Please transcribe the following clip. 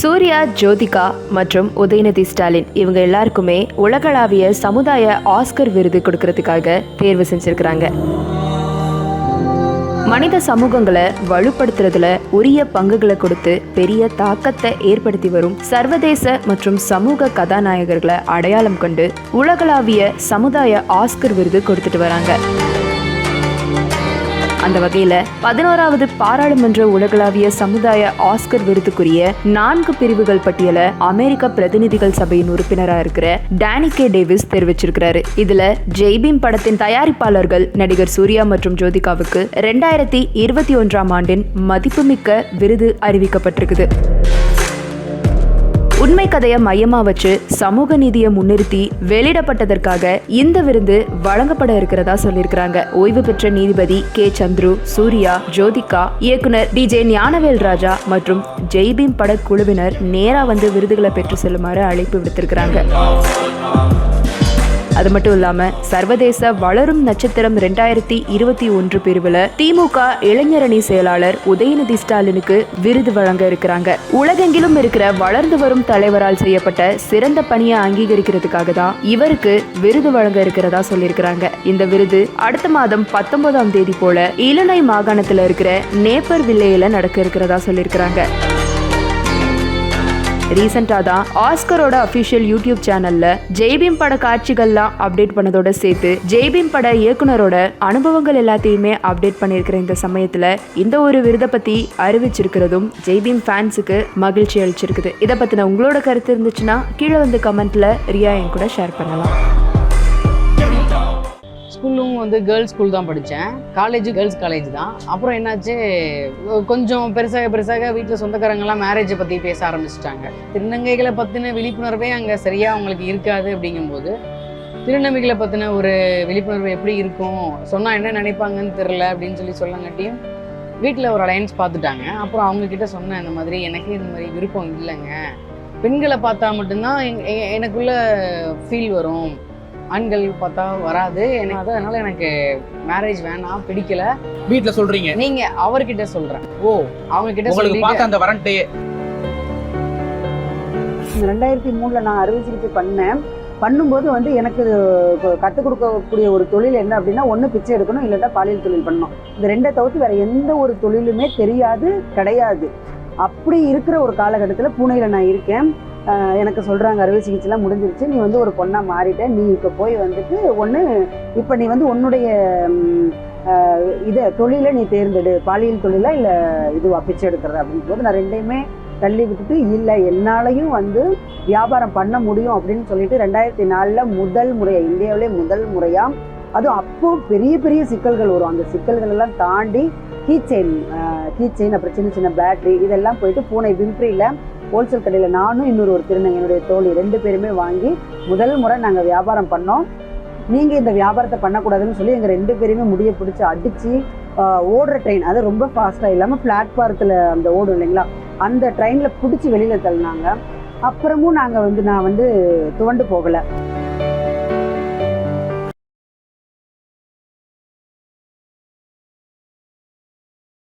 சூர்யா ஜோதிகா மற்றும் உதயநிதி ஸ்டாலின் இவங்க எல்லாருக்குமே உலகளாவிய சமுதாய ஆஸ்கர் விருது கொடுக்கறதுக்காக தேர்வு செஞ்சிருக்கிறாங்க. மனித சமூகங்களை வலுப்படுத்துறதுல உரிய பங்குகளை கொடுத்து பெரிய தாக்கத்தை ஏற்படுத்தி வரும் சர்வதேச மற்றும் சமூக கதாநாயகர்களை அடையாளம் கொண்டு உலகளாவிய சமுதாய ஆஸ்கர் விருது கொடுத்துட்டு வராங்க. அந்த வகையில பதினோராவது பாராளுமன்ற உலகளாவிய சமுதாய ஆஸ்கர் விருதுக்குரிய நான்கு பிரிவுகள் பட்டியல அமெரிக்க பிரதிநிதிகள் சபையின் உறுப்பினரா இருக்கிற டேனி கே டேவிஸ் தெரிவிச்சிருக்கிறாரு. இதுல ஜெய்பீம் படத்தின் தயாரிப்பாளர்கள் நடிகர் சூர்யா மற்றும் ஜோதிகாவுக்கு ரெண்டாயிரத்தி இருபத்தி ஒன்றாம் ஆண்டின் மதிப்புமிக்க விருது அறிவிக்கப்பட்டிருக்குது. உண்மை கதையை மையமா வச்சு சமூக நீதியை முன்னிறுத்தி வெளியிடப்பட்டதற்காக இந்த விருது வழங்கப்பட இருக்கிறதா சொல்லியிருக்கிறாங்க. ஓய்வு பெற்ற நீதிபதி கே. சந்துரு சூர்யா ஜோதிகா இயக்குனர் டி. ஜே. ஞானவேல் ராஜா மற்றும் ஜெய்பீம் பட குழுவினர் நேரா வந்து விருதுகளை பெற்று செல்லுமாறு அழைப்பு விடுத்திருக்கிறாங்க. அது மட்டும் இல்லாம சர்வதேச வளரும் நட்சத்திரம் ரெண்டாயிரத்தி இருபத்தி ஒன்று பிரிவுல திமுக இளைஞரணி செயலாளர் உதயநிதி ஸ்டாலினுக்கு விருது வழங்க இருக்கிறாங்க. உலகெங்கிலும் இருக்கிற வளர்ந்து வரும் தலைவரால் செய்யப்பட்ட சிறந்த பணியை அங்கீகரிக்கிறதுக்காக தான் இவருக்கு விருது வழங்க இருக்கிறதா சொல்லியிருக்கிறாங்க. இந்த விருது அடுத்த மாதம் பத்தொன்பதாம் தேதி போல இலனை மாகாணத்தில் இருக்கிற நேப்பர் வில்லையில நடக்க இருக்கிறதா சொல்லியிருக்கிறாங்க. ரீசெண்டாக தான் ஆஸ்கரோட அஃபிஷியல் யூடியூப் சேனல்ல ஜெய்பீம் பட காட்சிகள்லாம் அப்டேட் பண்ணதோட சேர்த்து ஜெய்பீம் பட இயக்குனரோட அனுபவங்கள் எல்லாத்தையுமே அப்டேட் பண்ணியிருக்கிற இந்த சமயத்துல இந்த ஒரு விருதை பத்தி அறிவிச்சிருக்கிறதும் ஜெய்பீம் ஃபேன்ஸுக்கு மகிழ்ச்சி அளிச்சிருக்குது. இதை பத்தின உங்களோட கருத்து இருந்துச்சுன்னா கீழே வந்து கமெண்ட்ல ரியா என் கூட ஷேர் பண்ணலாம். ஸ்கூலும் வந்து கேர்ள்ஸ் ஸ்கூல் தான் படித்தேன் காலேஜ் கேர்ள்ஸ் காலேஜ் தான். அப்புறம் என்னாச்சு? கொஞ்சம் பெருசாக பெருசாக வீட்டில் சொந்தக்காரங்கெல்லாம் மேரேஜை பற்றி பேச ஆரம்பிச்சிட்டாங்க. திருநங்கைகளை பற்றின விழிப்புணர்வே அங்கே சரியாக அவங்களுக்கு இருக்காது அப்படிங்கும்போது திருநம்பிகளை பற்றின ஒரு விழிப்புணர்வு எப்படி இருக்கும்? சொன்னால் என்ன நினைப்பாங்கன்னு தெரில அப்படின்னு சொல்லி சொல்லங்காட்டியும் வீட்டில் ஒரு அலையன்ஸ் பார்த்துட்டாங்க. அப்புறம் அவங்கக்கிட்ட சொன்னேன் இந்த மாதிரி எனக்கு இந்த மாதிரி விருப்பம் இல்லைங்க. பெண்களை பார்த்தா மட்டும்தான் எ- எனக்குள்ள ஃபீல் வரும். ஆண்கள் பார்த்தா வராது. எனக்கு அதனால எனக்கு மேரேஜ் வேணாம் பிடிக்கல. வீட்ல சொல்றீங்க. நீங்க அவர்கிட்ட சொல்றேன். ஓ அவங்க கிட்ட உங்களுக்கு பார்த்த அந்த வரண்டே ரெண்டாயிரத்தி மூணில் நான் அறுவை சிகிச்சை பண்ணேன். பண்ணும்போது வந்து எனக்கு கற்றுக் கொடுக்கக்கூடிய ஒரு தொழில் என்ன அப்படின்னா ஒன்று பிச்சை எடுக்கணும் இல்லைன்னா பாலியல் தொழில் பண்ணணும். இந்த ரெண்டை தவிர்த்து வேற எந்த ஒரு தொழிலுமே தெரியாது கிடையாது. அப்படி இருக்கிற ஒரு காலகட்டத்தில் பூனையில் நான் இருக்கேன். எனக்கு சொல்கிறாங்க அறுவை சிகிச்சைலாம் முடிஞ்சிருச்சு. நீ வந்து ஒரு பொண்ணாக மாறிட்ட. நீ இப்போ போய் வந்துட்டு ஒன்று இப்போ நீ வந்து உன்னுடைய இதை தொழிலை நீ தேர்ந்தெடு. பாலியல் தொழிலாக இல்லை இதுவாக பிச்சை எடுக்கிறதா அப்படின்னு போது நான் ரெண்டையுமே தள்ளி விட்டுட்டு இல்லை என்னாலையும் வந்து வியாபாரம் பண்ண முடியும் அப்படின்னு சொல்லிட்டு ரெண்டாயிரத்தி நாலில் முதல் முறையாக இந்தியாவிலே முதல் முறையாக அதுவும் அப்போ பெரிய பெரிய சிக்கல்கள் வரும். அந்த சிக்கல்கள் எல்லாம் தாண்டி கீ செயின் செயின் அப்புறம் சின்ன சின்ன பேட்டரி இதெல்லாம் போயிட்டு பூனை விம்ப்ரியில் ஹோல்சேல் கடையில் நானும் இன்னொரு ஒரு திருநங்கை என்னுடைய தோழி ரெண்டு பேருமே வாங்கி முதல் முறை நாங்கள் வியாபாரம் பண்ணோம். நீங்கள் இந்த வியாபாரத்தை பண்ணக்கூடாதுன்னு சொல்லி எங்கள் ரெண்டு பேருமே முடியை பிடிச்சி அடித்து ஓடுற ட்ரெயின் அது ரொம்ப ஃபாஸ்ட்டாக இல்லாமல் பிளாட்பாரத்தில் அந்த ஓடும் இல்லைங்களா? அந்த ட்ரெயினில் பிடிச்சி வெளியில் தள்ளினாங்க. அப்புறமும் நாங்கள் வந்து நான் வந்து துவண்டு போகலை.